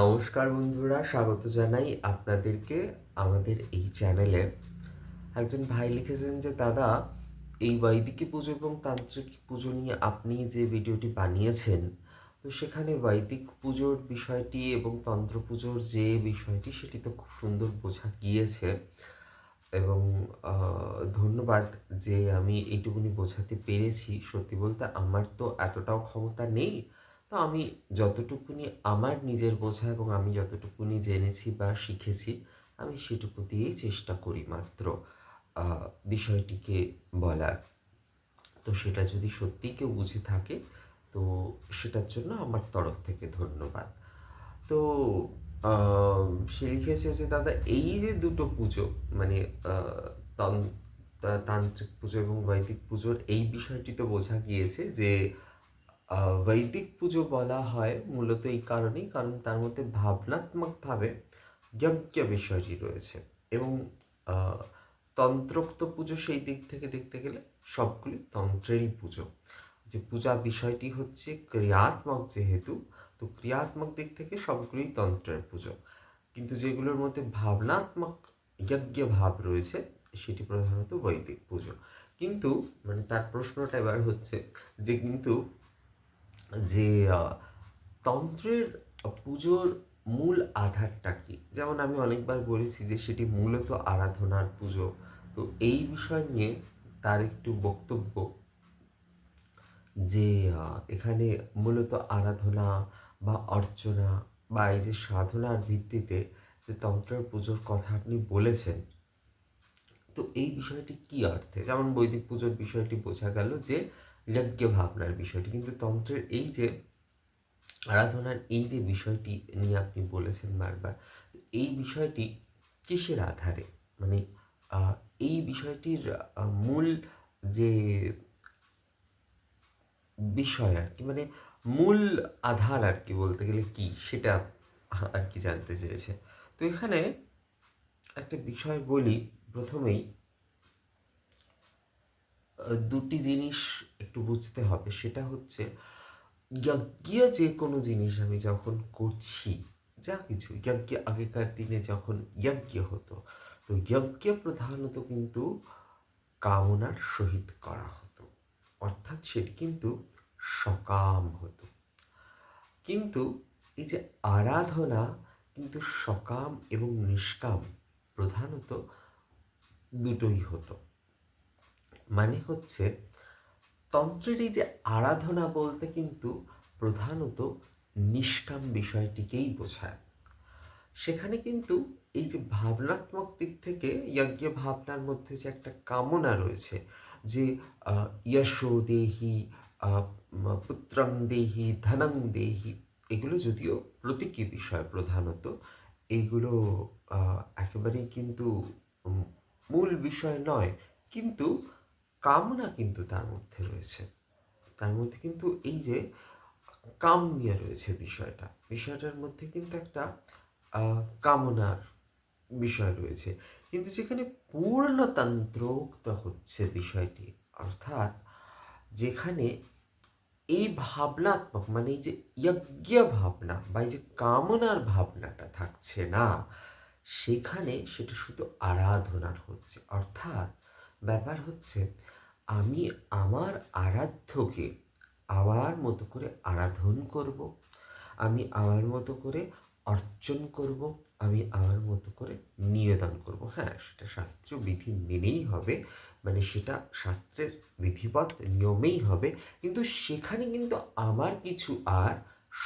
নমস্কার বন্ধুরা, স্বাগত জানাই আপনাদেরকে আমাদের এই চ্যানেলে একজন ভাই লিখেছেন যে, দাদা, এই বৈদিকী পুজো এবং তান্ত্রিক পুজো নিয়ে আপনি যে ভিডিওটি বানিয়েছেন, তো সেখানে বৈদিক পুজোর বিষয়টি এবং তন্ত্র পুজোর যে বিষয়টি, সেটি তো খুব সুন্দর বোঝা গিয়েছে। এবং ধন্যবাদ যে আমি এইটুকুনি বোঝাতে পেরেছি। সত্যি বলতে আমার তো এতটাও ক্ষমতা নেই। তো আমি যতটুকুনি আমার নিজের বোঝা এবং আমি যতটুকুনি জেনেছি বা শিখেছি, আমি সেটুকু দিয়েই চেষ্টা করি মাত্র বিষয়টিকে বলার। তো সেটা যদি সত্যি কেউ বুঝে থাকে, তো সেটার জন্য আমার তরফ থেকে ধন্যবাদ। তো সে লিখেছে যে, দাদা, এই যে দুটো পুজো মানে তান্ত্রিক পুজো এবং বৈদিক পুজোর এই বিষয়টি তো বোঝা গিয়েছে যে বৈদিক পুজো বলা হয় মূলত এই কারণেই, কারণ তার মধ্যে ভাবনাত্মকভাবে যজ্ঞ বিষয়টি রয়েছে এবং তন্ত্রোক্ত পুজো সেই দিক থেকে দেখতে গেলে সবগুলি তন্ত্রেরই পুজো। যে পূজা বিষয়টি হচ্ছে ক্রিয়াত্মক যেহেতু, তো ক্রিয়াত্মক দিক থেকে সবগুলোই তন্ত্রের পুজো। কিন্তু যেগুলোর মধ্যে ভাবনাত্মক যজ্ঞ ভাব রয়েছে, সেটি প্রধানত বৈদিক পুজো। কিন্তু মানে তার প্রশ্নটা এবার হচ্ছে যে কিন্তু যে তন্ত্রের পুজোর মূল আধারটা কি? যেমন আমি অনেকবার বলেছি যে, সেটি মূলত আরাধনার পুজো। তো এই বিষয় নিয়ে তার একটু বক্তব্য যে এখানে মূলত আরাধনা বা অর্চনা বা এই যে সাধনার ভিত্তিতে যে তন্ত্রের পুজোর কথা আপনি বলেছেন, তো এই বিষয়টি কি অর্থে? যেমন বৈদিক পুজোর বিষয়টি বোঝা গেল যে যজ্ঞ ভাবনার বিষয়টি। কিন্তু তন্ত্রের এই যে আরাধনার এই যে বিষয়টি নিয়ে আপনি বলেছেন বারবার, এই বিষয়টি কিসের আধারে? মানে এই বিষয়টির মূল যে বিষয় আর কি মানে মূল আধার আর কি বলতে গেলে কি সেটা আর কি জানতে চেয়েছে। তো এখানে একটা বিষয় বলি প্রথমেই দুটি জিনিস একটু বুঝতে হবে। সেটা হচ্ছে যজ্ঞ যে কোনো জিনিস আমি যখন করছি, যা কিছু যজ্ঞ আগেকার দিনে যখন যজ্ঞ হতো, তো যজ্ঞ প্রধানত কিন্তু কামনার সহিত করা হতো। অর্থাৎ সেটি কিন্তু সকাম হতো। কিন্তু এই যে আরাধনা, কিন্তু সকাম এবং নিষ্কাম প্রধানত দুটোই হতো। মানে হচ্ছে তন্ত্রের এই যে আরাধনা বলতে কিন্তু প্রধানত নিষ্কাম বিষয়টিকেই বোঝায়। সেখানে কিন্তু এই যে ভাবনাত্মক দিক থেকে যজ্ঞ ভাবনার মধ্যে যে একটা কামনা রয়েছে যে আহ, যশো দেহি পুত্রং দেহি ধনং দেহি এগুলো যদিও প্রতীকী বিষয় প্রধানত এইগুলো আহ, একেবারেই কিন্তু মূল বিষয় নয়। কিন্তু কামনা কিন্তু তার মধ্যে রয়েছে। তার মধ্যে কিন্তু এই যে কাম নিয়ে রয়েছে বিষয়টা, বিষয়টার মধ্যে কিন্তু একটা কামনার বিষয় রয়েছে। কিন্তু যেখানে পূর্ণতন্ত্রোক্ত হচ্ছে বিষয়টি, অর্থাৎ যেখানে এই ভাবনাত্মক মানে এই যে যজ্ঞ ভাবনা বা এই যে কামনার ভাবনাটা থাকছে না, সেখানে সেটা শুধু আরাধনার হচ্ছে। অর্থাৎ ব্যাপার হচ্ছে, আমি আমার আরাধ্যকে আমার মতো করে আরাধন করব, আমি আমার মতো করে অর্জন করব, আমি আমার মতো করে নিবেদন করব। হ্যাঁ সেটা শাস্ত্রীয় বিধি মেনেই হবে মানে সেটা শাস্ত্রের বিধিবৎ নিয়মেই হবে, কিন্তু সেখানে কিন্তু আমার কিছু আর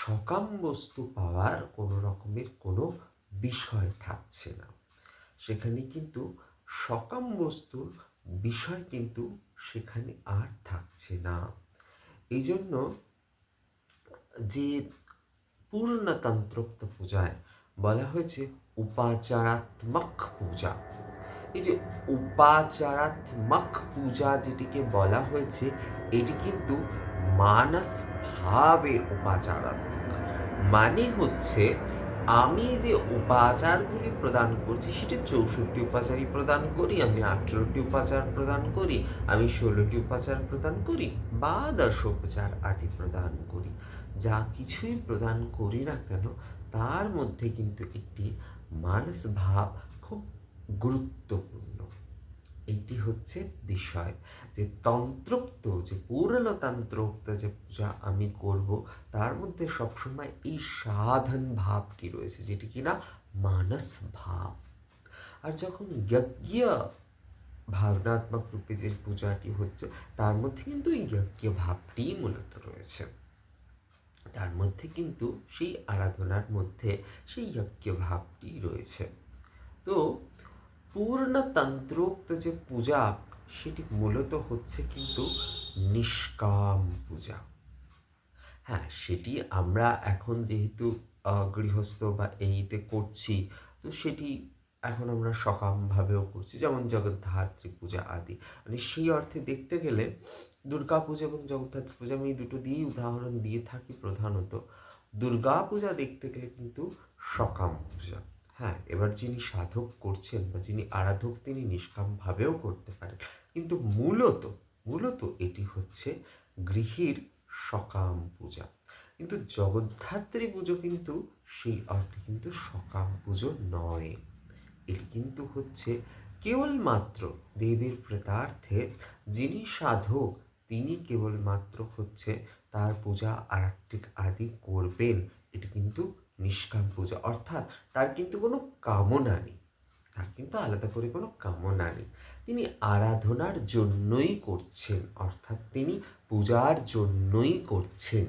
সকাম বস্তু পাওয়ার কোনো রকমের কোনো বিষয় থাকছে না। সেখানে কিন্তু সকাম বস্তুর বিষয় কিন্তু সেখানে আর থাকছে না। এই জন্য যে পূর্ণতন্ত্রোক্ত পূজায় বলা হয়েছে উপাচারাত্মক পূজা। এই যে উপাচারাত্মক পূজা যেটিকে বলা হয়েছে, এটি কিন্তু মানস ভাবের উপাচারাত্মক। মানে হচ্ছে আমি যে উপাচারগুলি প্রদান করছি, সেটা চৌষট্টি উপাচারই প্রদান করি, আমি আঠেরোটি উপাচার প্রদান করি, আমি ষোলোটি উপাচার প্রদান করি, বা দশ উপচার আদি প্রদান করি। যা কিছুই প্রদান করি না কেন, তার মধ্যে কিন্তু একটি মানস ভাব খুব গুরুত্বপূর্ণ। এইটি হচ্ছে বিষয় যে তন্ত্রোক্ত, যে পূর্ণতন্ত্রোক্ত, যে পূজা আমি করব, তার মধ্যে সবসময় এই সাধন ভাবটি রয়েছে, যেটি কিনা মানস ভাব। আর যখন যজ্ঞ ভাবনাত্মক রূপে যে পূজাটি হচ্ছে, তার মধ্যে কিন্তু এই যজ্ঞ ভাবটিই মূলত রয়েছে। তার মধ্যে কিন্তু সেই আরাধনার মধ্যে সেই যজ্ঞ ভাবটি রয়েছে। তো পূর্ণতন্ত্রোক্ত যে পূজা, সেটি মূলত হচ্ছে কিন্তু নিষ্কাম পূজা। হ্যাঁ সেটি আমরা এখন যেহেতু গৃহস্থ বা এইতে করছি, তো সেটি এখন আমরা সকামভাবেও করছি, যেমন জগদ্ধাত্রী পূজা আদি। মানে সেই অর্থে দেখতে গেলে দুর্গা পূজা এবং জগদ্ধাত্রী পূজা আমি এই দুটো দিয়েই উদাহরণ দিয়ে থাকি প্রধানত। দুর্গা পূজা দেখতে গেলে কিন্তু সকাম পূজা। হ্যাঁ এবার যিনি সাধক করছেন বা যিনি আরাধক, তিনি নিষ্কামভাবেও করতে পারেন। কিন্তু মূলত মূলত এটি হচ্ছে গৃহীর সকাম পূজা। কিন্তু জগদ্ধাত্রী পুজো কিন্তু সেই অর্থে কিন্তু সকাম পুজো নয়। এটি কিন্তু হচ্ছে কেবলমাত্র দেবীর প্রেতার্থে যিনি সাধক, তিনি কেবলমাত্র হচ্ছে তার পূজা আরাত্মিক আদি করবেন। এটি কিন্তু নিষ্কাম পূজা। অর্থাৎ তার কিন্তু কোনো কামনা নেই। তার কিন্তু আলাদা করে কোনো কামনা নেই। তিনি আরাধনার জন্যই করছেন, অর্থাৎ তিনি পূজার জন্যই করছেন।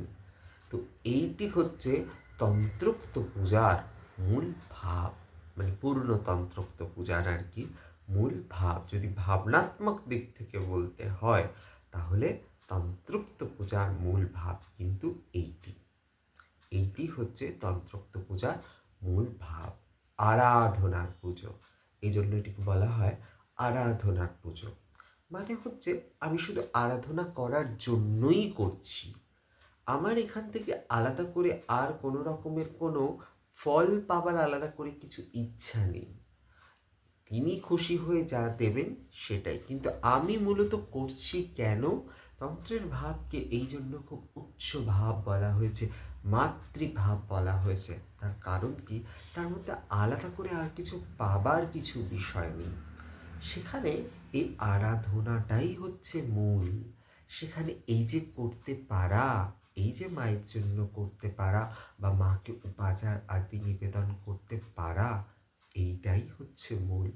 তো এইটি হচ্ছে তন্ত্রোক্ত পূজার মূল ভাব মানে পূর্ণ তন্ত্রোক্ত পূজার আর কি মূল ভাব। যদি ভাবনাত্মক দিক থেকে বলতে হয়, তাহলে তন্ত্রোক্ত পূজার মূল ভাব কিন্তু এইটি। এইটি হচ্ছে তন্ত্রোক্ত পূজার মূল ভাব, আরাধনার পুজো। এই জন্য এটিকে বলা হয় আরাধনার পুজো। মানে হচ্ছে আমি শুধু আরাধনা করার জন্যই করছি। আমার এখান থেকে আলাদা করে আর কোনো রকমের কোনো ফল পাবার আলাদা করে কিছু ইচ্ছা নেই। তিনি খুশি হয়ে যা দেবেন সেটাই। কিন্তু আমি মূলত করছি কেন? তন্ত্রের ভাবকে এই জন্য খুব উচ্চ ভাব বলা হয়েছে, মাতৃভাব বলা হয়েছে। তার কারণ কি? তার মধ্যে আলাদা করে আর কিছু পাবার কিছু বিষয় নেই। সেখানে এই আরাধনাটাই হচ্ছে মূল। সেখানে এই যে করতে পারা, এই যে মায়ের জন্য করতে পারা বা মাকে উপাচার আদি নিবেদন করতে পারা, এইটাই হচ্ছে মূল।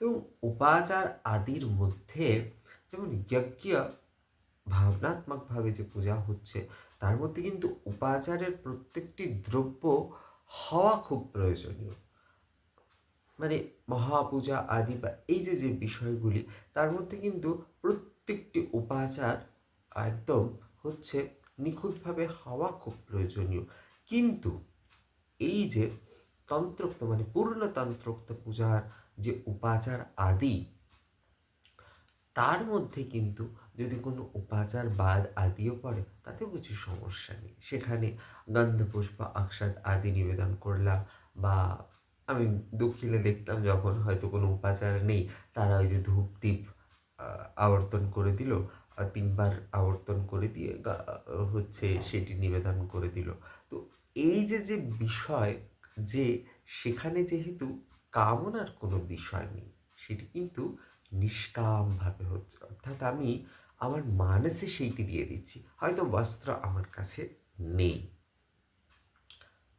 এবং উপাচার আদির মধ্যে যেমন যজ্ঞ ভাবনাত্মকভাবে যে পূজা হচ্ছে, তার মধ্যে কিন্তু উপাচারের প্রত্যেকটি দ্রব্য হওয়া খুব প্রয়োজনীয়। মানে মহাপূজা আদি বা এই যে যে বিষয়গুলি, তার মধ্যে কিন্তু প্রত্যেকটি উপাচার একদম হচ্ছে নিখুঁতভাবে হওয়া খুব প্রয়োজনীয়। কিন্তু এই যে তন্ত্রোক্ত মানে পূর্ণতন্ত্রোক্ত পূজার যে উপাচার আদি, তার মধ্যে কিন্তু কোনো উপাচার বাদ আদিও পড়ে তাতেও কিছু সমস্যা নেই। সেখানে গন্ধপুষ্প আকসাদ আদি নিবেদন করলাম বা আমি দক্ষিণে দেখতাম যখন হয়তো কোনো উপাচার নেই, তারা ওই যে ধূপ দ্বীপ আবর্তন করে দিল তিনবার আবর্তন করে দিয়ে হচ্ছে সেটি নিবেদন করে দিল। তো এই যে যে বিষয় যে সেখানে যেহেতু কামনার কোনো বিষয় নেই, সেটি কিন্তু নিষ্কামভাবে হচ্ছে। অর্থাৎ আমি আমার মানসে সেইটি দিয়ে দিচ্ছি। হয়তো বস্ত্র আমার কাছে নেই।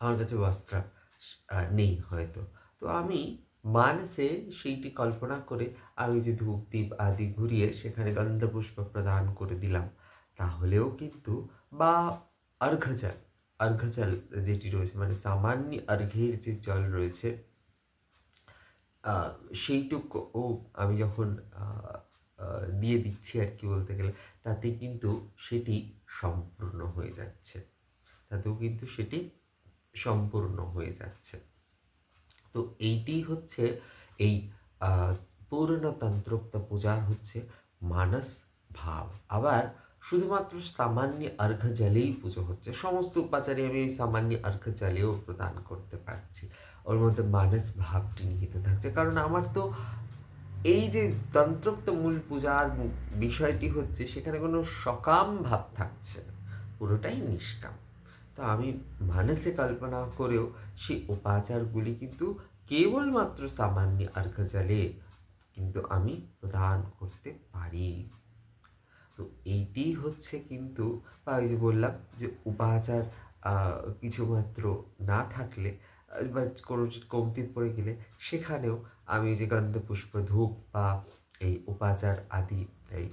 আমার কাছে বস্ত্র নেই হয়তো। তো আমি মানসে সেইটি কল্পনা করে আমি যে ধূপ দ্বীপ আদি ঘুরিয়ে সেখানে গন্ধপুষ্প প্রদান করে দিলাম, তাহলেও কিন্তু বা অর্ঘজল অর্ঘজল যেটি রয়েছে মানে সামান্য অর্ঘের যে জল রয়েছে সেইটুকু আমি যখন দিয়ে দিচ্ছি আর কি বলতে গেলে, তাতে কিন্তু সেটি সম্পূর্ণ হয়ে যাচ্ছে। তাতেও কিন্তু সেটি সম্পূর্ণ হয়ে যাচ্ছে। তো এইটি হচ্ছে এই পূর্ণতন্ত্রোক্ত পূজার হচ্ছে মানস ভাব। আবার শুধুমাত্র সামান্য অর্ঘ জলেই পুজো হচ্ছে। সমস্ত উপাচারে আমি এই সামান্য অর্ঘ জলেও প্রদান করতে পারছি। ওর মধ্যে মানস ভাবটি নিহিত থাকছে। কারণ আমার তো এই যে তন্ত্রোক্ত মূল পূজার বিষয়টি হচ্ছে সেখানে কোনো সকাম ভাব থাকছে না, পুরোটাই নিষ্কাম। তো আমি মানসে কল্পনা করেও সেই উপাচারগুলি কিন্তু কেবলমাত্র সামান্য অর্ঘ জলে কিন্তু আমি প্রদান করতে পারি। তো এইটি হচ্ছে কিন্তু ওই যে বললাম যে উপাচার কিছুমাত্র না থাকলে বা কোনো কমতি পড়ে গেলে সেখানেও আমি যে গন্ধ পুষ্প ধূপ বা এই উপাচার আদি, এই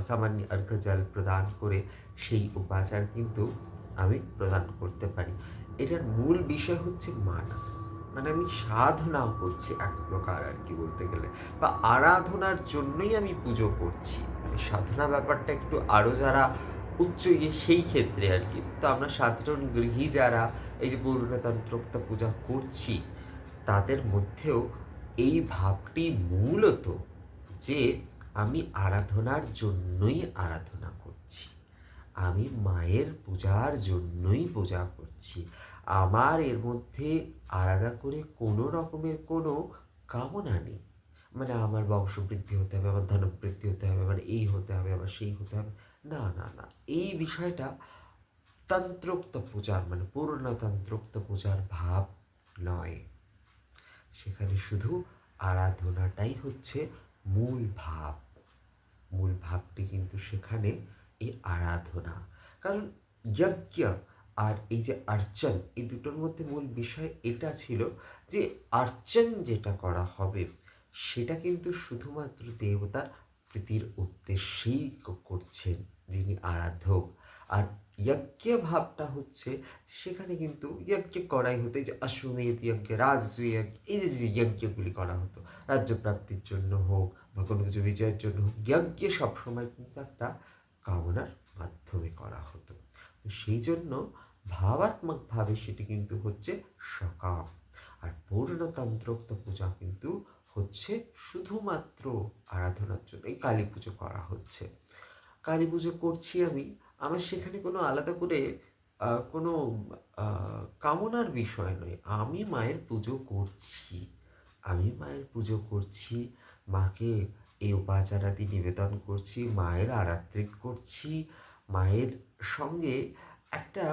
সামান্য অর্ঘ জল প্রদান করে সেই উপাচার কিন্তু আমি প্রদান করতে পারি। এটার মূল বিষয় হচ্ছে মানস। মানে আমি সাধনা করছি এক প্রকার আর কি বলতে গেলে। বা আরাধনার জন্যই আমি পুজো করছি। মানে সাধনা ব্যাপারটা একটু আরও যারা উচ্চ ইয়ে সেই ক্ষেত্রে আর কি। তো আমরা সাধারণ গৃহী যারা এই যে পূর্ণতন্ত্রোক্তা পূজা করছি, তাদের মধ্যেও এই ভাবটি মূলত যে আমি আরাধনার জন্যই আরাধনা করছি। আমি মায়ের পূজার জন্যই পূজা করছি। আমার এর মধ্যে আলাদা করে কোনো রকমের কোনো কামনা নেই। মানে আমার বংশবৃদ্ধি হতে হবে, আমার ধনবৃদ্ধি হতে হবে, আমার এই হতে হবে, আমার সেই হতে হবে। না না না। এই বিষয়টা তন্ত্রোক্ত পূজার মানে পূর্ণতন্ত্রোক্ত পূজার ভাব নয়। সেখানে শুধু আরাধনাটাই হচ্ছে মূল ভাব। মূল ভাবটি কিন্তু সেখানে এই আরাধনা। কারণ যজ্ঞ আর এই যে আর্চন এই দুটোর মধ্যে মূল বিষয় এটা ছিল যে আর্চন যেটা করা হবে, সেটা কিন্তু শুধুমাত্র দেবতার প্রীতির উদ্দেশ্যেই করছেন। যিনি আরাধক। আর যজ্ঞ ভাবটা হচ্ছে সেখানে কিন্তু যজ্ঞ করাই হতো, এই যে অশ্বমেধ যজ্ঞ রাজসূয় যজ্ঞ এই যে যে যজ্ঞগুলি করা হতো। রাজ্য প্রাপ্তির জন্য হোক বা কোনো কিছু বিজয়ের জন্য হোক যজ্ঞ সবসময় কিন্তু একটা কামনার মাধ্যমে করা হতো। তো সেই জন্য ভাবাত্মকভাবে সেটি কিন্তু হচ্ছে সকাম। আর পূর্ণতন্ত্রোক্ত পূজা কিন্তু হচ্ছে শুধুমাত্র আরাধনার জন্য এই কালী পুজো করা হচ্ছে। কালী পুজো করছি আমি, আমার সেখানে কোনো আলাদা করে কোনো কামনার বিষয় নয়। আমি মায়ের পুজো করছি, আমি মায়ের পুজো করছি, মাকে এই উপাচারাদি নিবেদন করছি, মায়ের আরাত্রিক করছি, মায়ের সঙ্গে একটা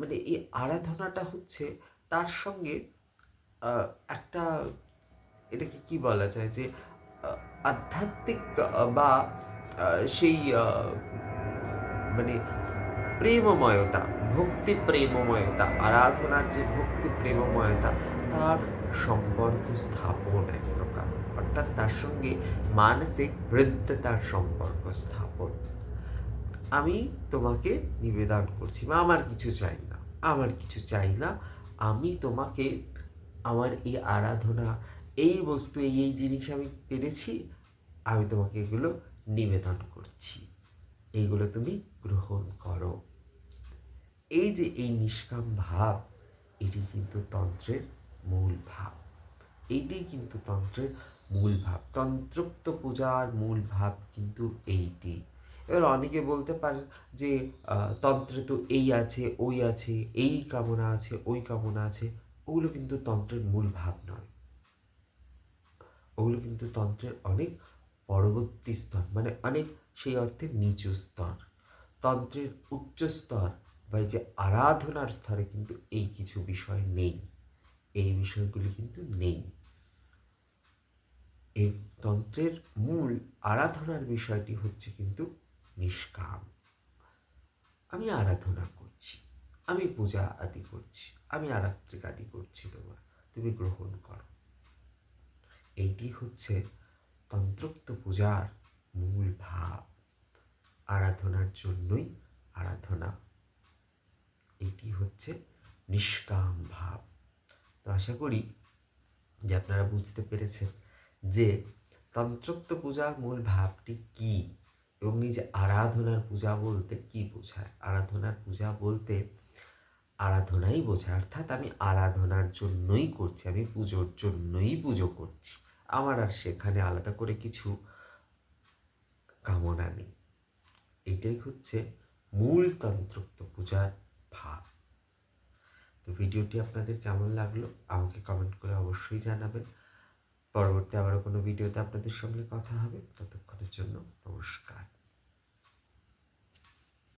মানে এই আরাধনাটা হচ্ছে তার সঙ্গে একটা, এটাকে কি বলা যায় যে আধ্যাত্মিক বা সেই মানে প্রেমময়তা ভক্তি প্রেমময়তা আরাধনার যে ভক্তি প্রেমময়তা তার সম্পর্ক স্থাপন এক প্রকার। অর্থাৎ তার সঙ্গে মানসিক হৃদ্যতার সম্পর্ক স্থাপন। আমি তোমাকে নিবেদন করছি বা আমার কিছু চাই না, আমার কিছু চাই না। আমি তোমাকে, আমার এই আরাধনা, এই বস্তু, এই এই জিনিস আমি পেরেছি, আমি তোমাকে এগুলো নিবেদন করছি। এইগুলো তুমি গ্রহণ করো। এই যে এই নিষ্কাম ভাব, এটি কিন্তু তন্ত্রের মূল ভাব। এইটাই কিন্তু তন্ত্রের মূল ভাব। তন্ত্রোক্ত পূজার মূল ভাব কিন্তু এইটি। এবার অনেকে বলতে পারে যে তন্ত্রে তো এই আছে, ওই আছে, এই কামনা আছে, ওই কামনা আছে, ওগুলো কিন্তু তন্ত্রের মূল ভাব নয়। ওগুলো কিন্তু তন্ত্রের অনেক পরবর্তী স্তর মানে অনেক সেই অর্থে নিচু স্তর, তন্ত্রের উচ্চ স্তর বা যে আরাধনার স্তরে কিন্তু এই কিছু বিষয় নেই, এই বিষয়গুলি কিন্তু নেই। এই তন্ত্রের মূল আরাধনার বিষয়টি হচ্ছে কিন্তু নিষ্কাম। আমি আরাধনা করছি, আমি পূজা আদি করছি, আমি আরাত্রিক আদি করছি তোমার, তুমি গ্রহণ করো। এইটি হচ্ছে তন্ত্রোক্ত পূজার মূল ভাব আরাধনার জন্যই আরাধনা। এটি হচ্ছে নিষ্কাম ভাব। তো আশা করি যে আপনারা বুঝতে পেরেছেন যে তন্ত্রোক্ত পূজার মূল ভাবটি কী এবং যে আরাধনার পূজা বলতে কি বোঝায়? আরাধনার পূজা বলতে আরাধনাই বোঝায়। অর্থাৎ আমি আরাধনার জন্যই করছি, আমি পুজোর জন্যই পুজো করছি। আমার আর সেখানে আলাদা করে কিছু কামনা নেই। এটাই হচ্ছে মূল তন্ত্রোক্ত পূজার ভাব। তো ভিডিওটি আপনাদের কেমন লাগল আমাকে কমেন্ট করে অবশ্যই জানাবেন। পরবর্তী আবারও কোনো ভিডিওতে আপনাদের সঙ্গে কথা হবে। ততক্ষণের জন্য নমস্কার।